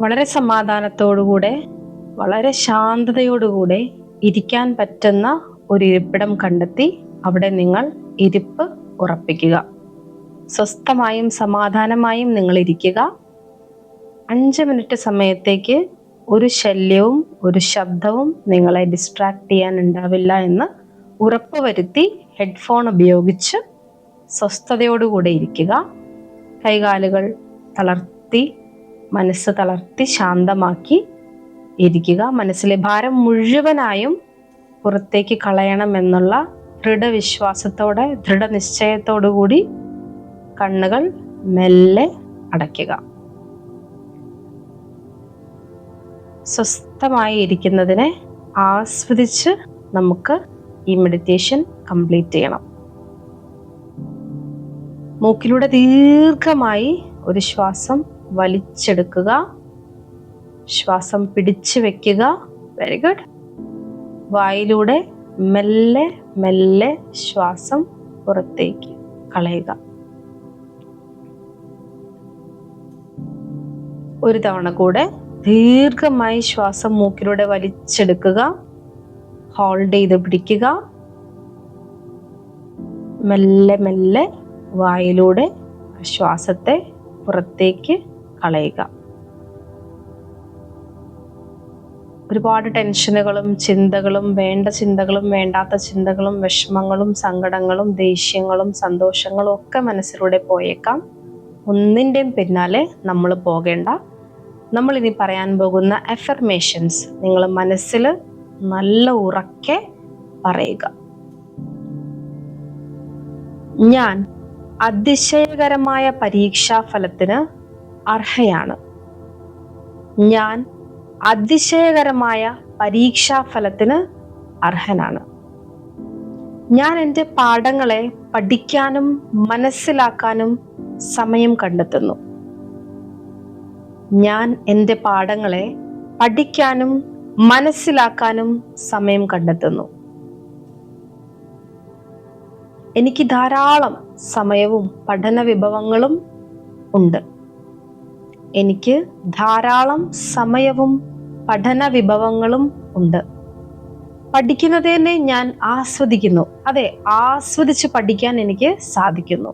വളരെ സമാധാനത്തോടുകൂടെ വളരെ ശാന്തതയോടുകൂടെ ഇരിക്കാൻ പറ്റുന്ന ഒരു ഇരിപ്പിടം കണ്ടെത്തി അവിടെ നിങ്ങൾ ഇരിപ്പ് ഉറപ്പിക്കുക. സ്വസ്ഥമായും സമാധാനമായും നിങ്ങൾ ഇരിക്കുക. അഞ്ച് മിനിറ്റ് സമയത്തേക്ക് ഒരു ശല്യവും ഒരു ശബ്ദവും നിങ്ങളെ ഡിസ്ട്രാക്ട് ചെയ്യാൻ ഉണ്ടാവില്ല എന്ന് ഉറപ്പുവരുത്തി ഹെഡ്ഫോൺ ഉപയോഗിച്ച് സ്വസ്ഥതയോടുകൂടെ ഇരിക്കുക. കൈകാലുകൾ തളർത്തി മനസ്സ് തളർത്തി ശാന്തമാക്കി ഇരിക്കുക. മനസ്സിലെ ഭാരം മുഴുവനായും പുറത്തേക്ക് കളയണം എന്നുള്ള ദൃഢവിശ്വാസത്തോടെ ദൃഢനിശ്ചയത്തോടുകൂടി കണ്ണുകൾ മെല്ലെ അടയ്ക്കുക. സ്വസ്ഥമായി ഇരിക്കുന്നതിനെ ആസ്വദിച്ച് നമുക്ക് ഈ മെഡിറ്റേഷൻ കംപ്ലീറ്റ് ചെയ്യണം. മൂക്കിലൂടെ ദീർഘമായി ഒരു ശ്വാസം വലിച്ചെടുക്കുക. ശ്വാസം പിടിച്ചു വെക്കുക. വെരി ഗുഡ് വായിലൂടെ മെല്ലെ മെല്ലെ ശ്വാസം പുറത്തേക്ക് കളയുക. ഒരു തവണ കൂടെ ദീർഘമായി ശ്വാസം മൂക്കിലൂടെ വലിച്ചെടുക്കുക. ഹോൾഡ് ചെയ്ത് പിടിക്കുക. മെല്ലെ മെല്ലെ വായിലൂടെ ശ്വാസത്തെ പുറത്തേക്ക് കളയുക. ഒരുപാട് ടെൻഷനുകളും ചിന്തകളും വേണ്ട ചിന്തകളും വേണ്ടാത്ത ചിന്തകളും വിഷമങ്ങളും സങ്കടങ്ങളും ദേഷ്യങ്ങളും സന്തോഷങ്ങളും ഒക്കെ മനസ്സിലൂടെ പോയേക്കാം. ഒന്നിന്റെയും പിന്നാലെ നമ്മൾ പോകേണ്ട. നമ്മൾ ഇനി പറയാൻ പോകുന്ന എഫർമേഷൻസ് നിങ്ങൾ മനസ്സിൽ നല്ല ഉറക്കെ പറയുക. ഞാൻ അതിശയകരമായ പരീക്ഷാ ഫലത്തിന് അർഹയാണ്. ഞാൻ അതിശയകരമായ പരീക്ഷാ ഫലത്തിന് അർഹനാണ്. ഞാൻ എന്റെ പാഠങ്ങളെ പഠിക്കാനും മനസ്സിലാക്കാനും സമയം കണ്ടെത്തുന്നു. ഞാൻ എന്റെ പാഠങ്ങളെ പഠിക്കാനും മനസ്സിലാക്കാനും സമയം കണ്ടെത്തുന്നു. എനിക്ക് ധാരാളം സമയവും പഠന വിഭവങ്ങളും ഉണ്ട്. എനിക്ക് ധാരാളം സമയവും പഠന വിഭവങ്ങളും ഉണ്ട്. പഠിക്കുന്നതിനെ ഞാൻ ആസ്വദിക്കുന്നു. അതെ ആസ്വദിച്ച് പഠിക്കാൻ എനിക്ക് സാധിക്കുന്നു.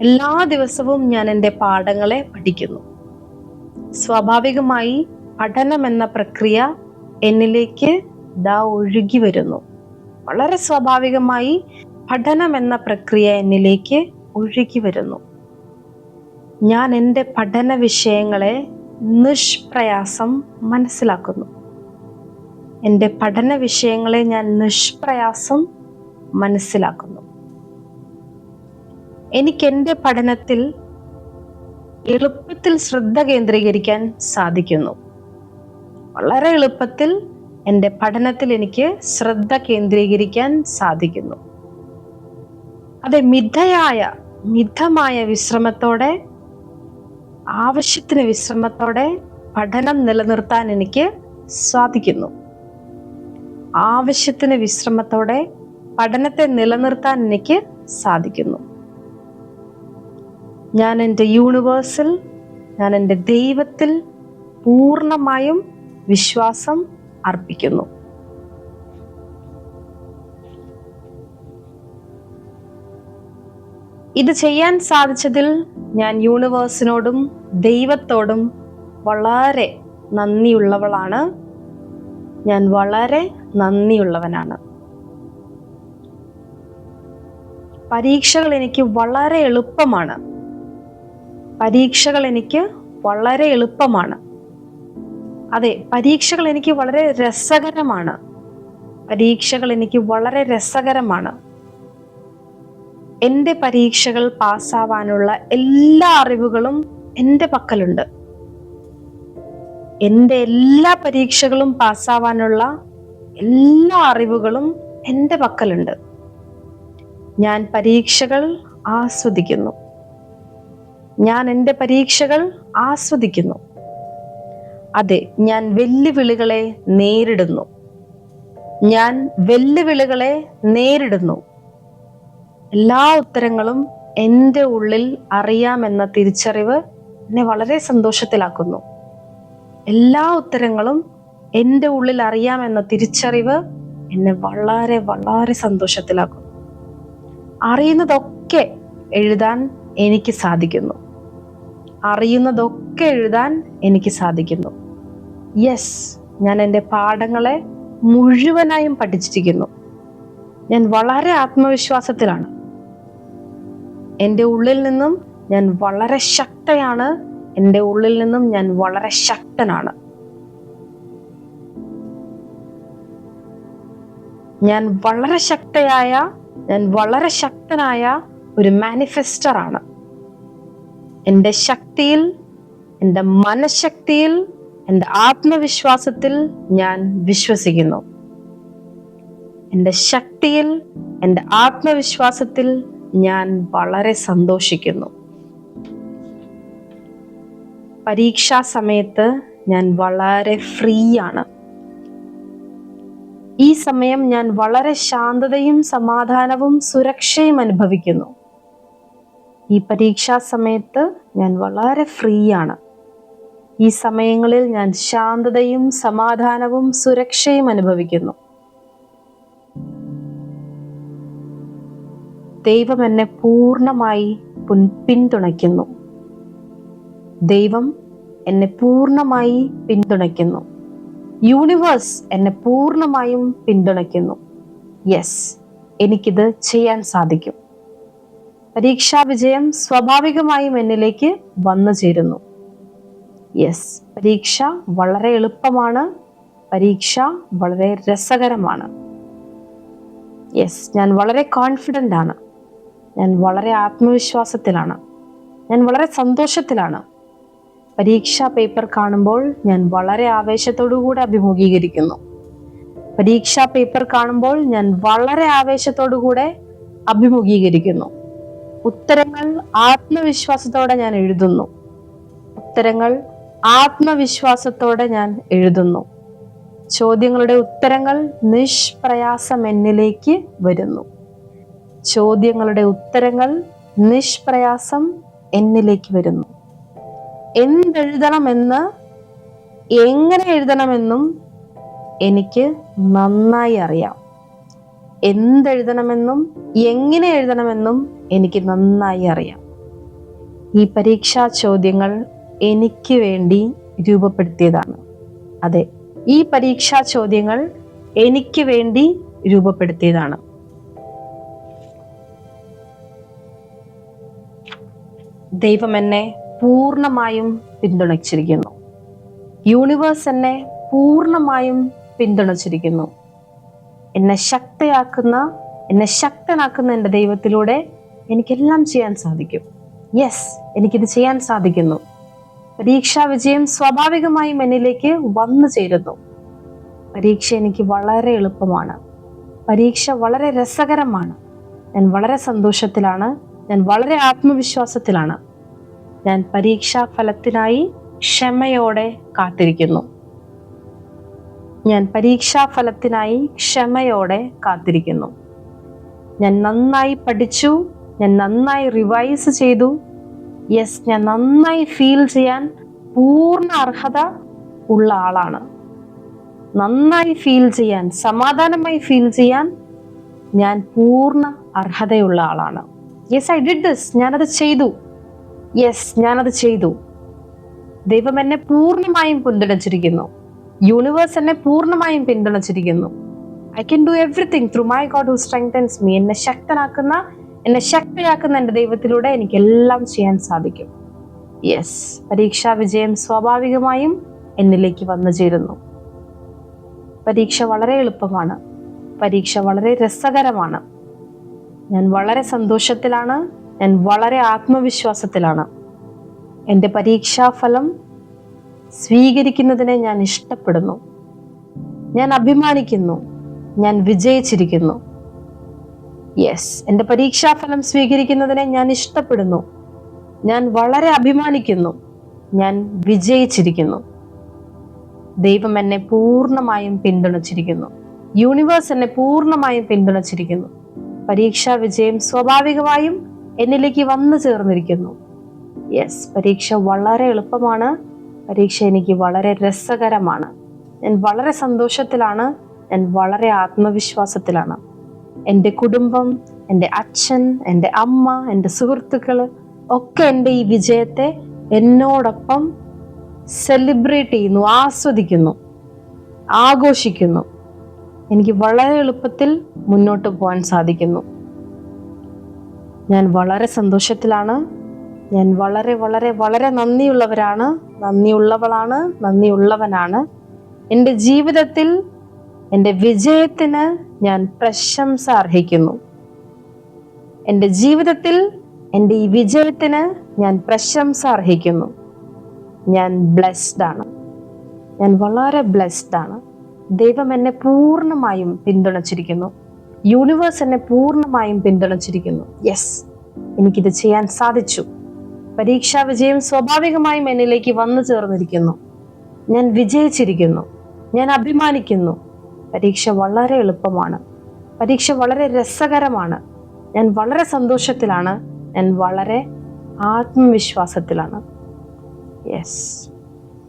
എല്ലാ ദിവസവും ഞാൻ എന്റെ പാഠങ്ങളെ പഠിക്കുന്നു. സ്വാഭാവികമായി പഠനം എന്ന പ്രക്രിയ എന്നിലേക്ക് ദാ ഒഴുകി വരുന്നു. വളരെ സ്വാഭാവികമായി പഠനം എന്ന പ്രക്രിയ എന്നിലേക്ക് ഒഴുകി വരുന്നു. ഞാൻ എന്റെ പഠന വിഷയങ്ങളെ നിഷ്പ്രയാസം മനസ്സിലാക്കുന്നു. എന്റെ പഠന വിഷയങ്ങളെ ഞാൻ നിഷ്പ്രയാസം മനസ്സിലാക്കുന്നു. എനിക്ക് എന്റെ പഠനത്തിൽ എളുപ്പത്തിൽ ശ്രദ്ധ കേന്ദ്രീകരിക്കാൻ സാധിക്കുന്നു. വളരെ എളുപ്പത്തിൽ എന്റെ പഠനത്തിൽ എനിക്ക് ശ്രദ്ധ കേന്ദ്രീകരിക്കാൻ സാധിക്കുന്നു. അതെ മിതയായ മിഥമായ വിശ്രമത്തോടെ ആവശ്യത്തിന് വിശ്രമത്തോടെ പഠനം നിലനിർത്താൻ എനിക്ക് സാധിക്കുന്നു. ആവശ്യത്തിന് വിശ്രമത്തോടെ പഠനത്തെ നിലനിർത്താൻ എനിക്ക് സാധിക്കുന്നു. ഞാൻ എന്റെ യൂണിവേഴ്സിൽ ഞാൻ എന്റെ ദൈവത്തിൽ പൂർണമായും വിശ്വാസം അർപ്പിക്കുന്നു. ഇത് ചെയ്യാൻ സാധിച്ചതിൽ ഞാൻ യൂണിവേഴ്സിനോടും ദൈവത്തോടും വളരെ നന്ദിയുള്ളവളാണ്. ഞാൻ വളരെ നന്ദിയുള്ളവനാണ്. പരീക്ഷകൾ എനിക്ക് വളരെ എളുപ്പമാണ്. പരീക്ഷകൾ എനിക്ക് വളരെ എളുപ്പമാണ്. അതെ പരീക്ഷകൾ എനിക്ക് വളരെ രസകരമാണ്. പരീക്ഷകൾ എനിക്ക് വളരെ രസകരമാണ്. എന്റെ പരീക്ഷകൾ പാസ്സാവാനുള്ള എല്ലാ അറിവുകളും എന്റെ പക്കലുണ്ട്. എന്റെ എല്ലാ പരീക്ഷകളും പാസ്സാവാനുള്ള എല്ലാ അറിവുകളും എന്റെ പക്കലുണ്ട്. ഞാൻ പരീക്ഷകൾ ആസ്വദിക്കുന്നു. ഞാൻ എന്റെ പരീക്ഷകൾ ആസ്വദിക്കുന്നു. അതെ ഞാൻ വെല്ലുവിളികളെ നേരിടുന്നു. ഞാൻ വെല്ലുവിളികളെ നേരിടുന്നു. എല്ലാ ഉത്തരങ്ങളും എന്റെ ഉള്ളിൽ അറിയാമെന്ന തിരിച്ചറിവ് എന്നെ വളരെ സന്തോഷത്തിലാക്കുന്നു. എല്ലാ ഉത്തരങ്ങളും എന്റെ ഉള്ളിൽ അറിയാമെന്ന തിരിച്ചറിവ് എന്നെ വളരെ വളരെ സന്തോഷത്തിലാക്കുന്നു. അറിയുന്നതൊക്കെ എഴുതാൻ എനിക്ക് സാധിക്കുന്നു. അറിയുന്നതൊക്കെ എഴുതാൻ എനിക്ക് സാധിക്കുന്നു. യെസ് ഞാൻ എന്റെ പാഠങ്ങളെ മുഴുവനായും പഠിച്ചിരിക്കുന്നു. ഞാൻ വളരെ ആത്മവിശ്വാസത്തിലാണ്. എന്റെ ഉള്ളിൽ നിന്നും ഞാൻ വളരെ ശക്തയാണ്. എന്റെ ഉള്ളിൽ നിന്നും ഞാൻ വളരെ ശക്തനാണ്. ഞാൻ വളരെ ശക്തയായ ഞാൻ വളരെ ശക്തനായ ഒരു മാനിഫെസ്റ്റർ ആണ് എന്റെ ശക്തിയിൽ എന്റെ മനഃശക്തിയിൽ എന്റെ ആത്മവിശ്വാസത്തിൽ ഞാൻ വിശ്വസിക്കുന്നു. എന്റെ ശക്തിയിൽ എന്റെ ആത്മവിശ്വാസത്തിൽ ഞാൻ വളരെ സന്തോഷിക്കുന്നു. പരീക്ഷാ സമയത്ത് ഞാൻ വളരെ ഫ്രീ ആണ് ഈ സമയം ഞാൻ വളരെ ശാന്തതയും സമാധാനവും സുരക്ഷയും അനുഭവിക്കുന്നു. ഈ പരീക്ഷാ സമയത്ത് ഞാൻ വളരെ ഫ്രീ ആണ് ഈ സമയങ്ങളിൽ ഞാൻ ശാന്തതയും സമാധാനവും സുരക്ഷയും അനുഭവിക്കുന്നു. ദൈവം എന്നെ പൂർണമായി പിന്തുണയ്ക്കുന്നു. ദൈവം എന്നെ പൂർണമായി പിന്തുണയ്ക്കുന്നു. യൂണിവേഴ്സ് എന്നെ പൂർണമായും പിന്തുണയ്ക്കുന്നു. യെസ് എനിക്കിത് ചെയ്യാൻ സാധിക്കും. പരീക്ഷാ വിജയം സ്വാഭാവികമായും എന്നിലേക്ക് വന്നു ചേരുന്നു. യെസ് പരീക്ഷ വളരെ എളുപ്പമാണ്. പരീക്ഷ വളരെ രസകരമാണ്. യെസ് ഞാൻ വളരെ കോൺഫിഡന്റ് ആണ്. ഞാൻ വളരെ ആത്മവിശ്വാസത്തിലാണ്. ഞാൻ വളരെ സന്തോഷത്തിലാണ്. പരീക്ഷാ പേപ്പർ കാണുമ്പോൾ ഞാൻ വളരെ ആവേശത്തോടു കൂടെ അഭിമുഖീകരിക്കുന്നു. പരീക്ഷാ പേപ്പർ കാണുമ്പോൾ ഞാൻ വളരെ ആവേശത്തോടു കൂടെ അഭിമുഖീകരിക്കുന്നു. ഉത്തരങ്ങൾ ആത്മവിശ്വാസത്തോടെ ഞാൻ എഴുതുന്നു. ഉത്തരങ്ങൾ ആത്മവിശ്വാസത്തോടെ ഞാൻ എഴുതുന്നു. ചോദ്യങ്ങളുടെ ഉത്തരങ്ങൾ നിഷ്പ്രയാസം എന്നിലേക്ക് വരുന്നു. ചോദ്യങ്ങളുടെ ഉത്തരങ്ങൾ നിഷ്പ്രയാസം എന്നിലേക്ക് വരുന്നു. എന്തെഴുതണമെന്ന് എങ്ങനെ എഴുതണമെന്നും എനിക്ക് നന്നായി അറിയാം. എന്തെഴുതണമെന്നും എങ്ങനെ എഴുതണമെന്നും എനിക്ക് നന്നായി അറിയാം. ഈ പരീക്ഷാ ചോദ്യങ്ങൾ എനിക്ക് വേണ്ടി രൂപപ്പെടുത്തിയതാണ്. അതെ ഈ പരീക്ഷാ ചോദ്യങ്ങൾ എനിക്ക് വേണ്ടി രൂപപ്പെടുത്തിയതാണ്. ദൈവം എന്നെ പൂർണമായും പിന്തുണച്ചിരിക്കുന്നു. യൂണിവേഴ്സ് എന്നെ പൂർണമായും പിന്തുണച്ചിരിക്കുന്നു. എന്നെ ശക്തയാക്കുന്ന എന്നെ ശക്തനാക്കുന്ന എന്റെ ദൈവത്തിലൂടെ എനിക്കെല്ലാം ചെയ്യാൻ സാധിക്കും. യെസ് എനിക്കിത് ചെയ്യാൻ സാധിക്കുന്നു. പരീക്ഷാ വിജയം സ്വാഭാവികമായും എന്നിലേക്ക് വന്നു ചേരുന്നു. പരീക്ഷ എനിക്ക് വളരെ എളുപ്പമാണ്. പരീക്ഷ വളരെ രസകരമാണ്. ഞാൻ വളരെ സന്തോഷത്തിലാണ്. ഞാൻ വളരെ ആത്മവിശ്വാസത്തിലാണ്. ഞാൻ പരീക്ഷാ ഫലത്തിനായി ക്ഷമയോടെ കാത്തിരിക്കുന്നു. ഞാൻ പരീക്ഷാ ഫലത്തിനായി ക്ഷമയോടെ കാത്തിരിക്കുന്നു. ഞാൻ നന്നായി പഠിച്ചു ഞാൻ നന്നായി റിവൈസ് ചെയ്തു. യെസ് ഞാൻ നന്നായി ഫീൽ ചെയ്യാൻ പൂർണ അർഹത ഉള്ള ആളാണ്. നന്നായി ഫീൽ ചെയ്യാൻ സമാധാനമായി ഫീൽ ചെയ്യാൻ ഞാൻ പൂർണ അർഹതയുള്ള ആളാണ്. യെസ് ഐ ഡിഡ് ദിസ് ഞാനത് ചെയ്തു. യെസ് ഞാനത് ചെയ്തു. ദൈവം എന്നെ പൂർണമായും പിന്തുണച്ചിരിക്കുന്നു. യൂണിവേഴ്സ് എന്നെ പൂർണമായും പിന്തുണച്ചിരിക്കുന്നു. I can do everything through my God who strengthens me എന്നെ ശക്തനാക്കുന്ന എന്നെ ശക്തയാക്കുന്ന എന്റെ ദൈവത്തിലൂടെ എനിക്ക് എല്ലാം ചെയ്യാൻ സാധിക്കും. യെസ് പരീക്ഷാ വിജയം സ്വാഭാവികമായും എന്നിലേക്ക് വന്നു ചേരുന്നു. പരീക്ഷ വളരെ എളുപ്പമാണ്. പരീക്ഷ വളരെ രസകരമാണ്. ഞാൻ വളരെ സന്തോഷത്തിലാണ്. ഞാൻ വളരെ ആത്മവിശ്വാസത്തിലാണ്. എന്റെ പരീക്ഷാഫലം സ്വീകരിക്കുന്നതിനെ ഞാൻ ഇഷ്ടപ്പെടുന്നു. ഞാൻ അഭിമാനിക്കുന്നു. ഞാൻ വിജയിച്ചിരിക്കുന്നു. യെസ് എന്റെ പരീക്ഷാഫലം സ്വീകരിക്കുന്നതിനെ ഞാൻ ഇഷ്ടപ്പെടുന്നു. ഞാൻ വളരെ അഭിമാനിക്കുന്നു. ഞാൻ വിജയിച്ചിരിക്കുന്നു. ദൈവം എന്നെ പൂർണമായും പിന്തുണച്ചിരിക്കുന്നു. യൂണിവേഴ്സ് എന്നെ പൂർണമായും പിന്തുണച്ചിരിക്കുന്നു. പരീക്ഷാ വിജയം സ്വാഭാവികമായും എന്നിലേക്ക് വന്നു ചേർന്നിരിക്കുന്നു. യെസ് പരീക്ഷ വളരെ എളുപ്പമാണ്. പരീക്ഷ എനിക്ക് വളരെ രസകരമാണ്. ഞാൻ വളരെ സന്തോഷത്തിലാണ്. ഞാൻ വളരെ ആത്മവിശ്വാസത്തിലാണ്. എന്റെ കുടുംബം എന്റെ അച്ഛൻ എന്റെ അമ്മ എന്റെ സുഹൃത്തുക്കൾ ഒക്കെ എന്റെ ഈ വിജയത്തെ എന്നോടൊപ്പം സെലിബ്രേറ്റ് ചെയ്യുന്നു ആസ്വദിക്കുന്നു ആഘോഷിക്കുന്നു. എനിക്ക് വളരെ എളുപ്പത്തിൽ മുന്നോട്ട് പോകാൻ സാധിക്കുന്നു. ഞാൻ വളരെ സന്തോഷത്തിലാണ്. ഞാൻ വളരെ വളരെ വളരെ നന്ദിയുള്ളവരാണ്. നന്ദിയുള്ളവളാണ്. നന്ദിയുള്ളവനാണ്. എന്റെ ജീവിതത്തിൽ എന്റെ വിജയത്തിന് ഞാൻ പ്രശംസ അർഹിക്കുന്നു. എന്റെ ജീവിതത്തിൽ എന്റെ ഈ വിജയത്തിന് ഞാൻ പ്രശംസ അർഹിക്കുന്നു. ഞാൻ ബ്ലെസ്ഡ് ആണ്. ഞാൻ വളരെ ബ്ലെസ്ഡ് ആണ്. ദൈവം എന്നെ പൂർണമായും പിന്തുണച്ചിരിക്കുന്നു. യൂണിവേഴ്സ് എന്നെ പൂർണമായും പിന്തുണച്ചിരിക്കുന്നു. യെസ് എനിക്കിത് ചെയ്യാൻ സാധിച്ചു. പരീക്ഷാ വിജയം സ്വാഭാവികമായും എന്നിലേക്ക് വന്നു ചേർന്നിരിക്കുന്നു. ഞാൻ വിജയിച്ചിരിക്കുന്നു. ഞാൻ അഭിമാനിക്കുന്നു. പരീക്ഷ വളരെ എളുപ്പമാണ്. പരീക്ഷ വളരെ രസകരമാണ്. ഞാൻ വളരെ സന്തോഷത്തിലാണ്. ഞാൻ വളരെ ആത്മവിശ്വാസത്തിലാണ്. യെസ്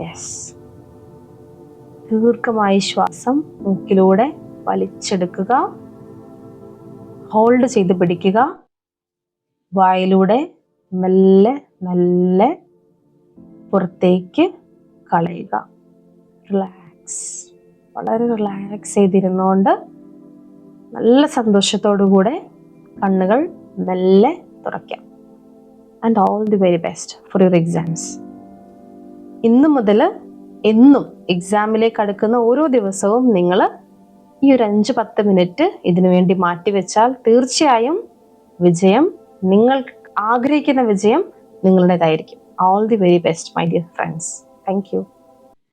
യെസ് ദീർഘമായ ശ്വാസം മൂക്കിലൂടെ വലിച്ചെടുക്കുക. ഹോൾഡ് ചെയ്ത് പിടിക്കുക. വായിലൂടെ മെല്ലെ മെല്ലെ പുറത്തേക്ക് കളയുക. റിലാക്സ് വളരെ റിലാക്സ് ചെയ്തിരുന്നുകൊണ്ട് നല്ല സന്തോഷത്തോടു കൂടെ കണ്ണുകൾ മെല്ലെ തുറക്കാം. And all the very best for your exams ഇന്നു മുതൽ എന്നും എക്സാമിലേക്ക് അടുക്കുന്ന ഓരോ ദിവസവും നിങ്ങൾ ഈ ഒരു അഞ്ച് പത്ത് മിനിറ്റ് ഇതിനു വേണ്ടി മാറ്റിവെച്ചാൽ തീർച്ചയായും വിജയം നിങ്ങൾ ആഗ്രഹിക്കുന്ന വിജയം നിങ്ങളുടേതായിരിക്കും. All the very best my dear friends thank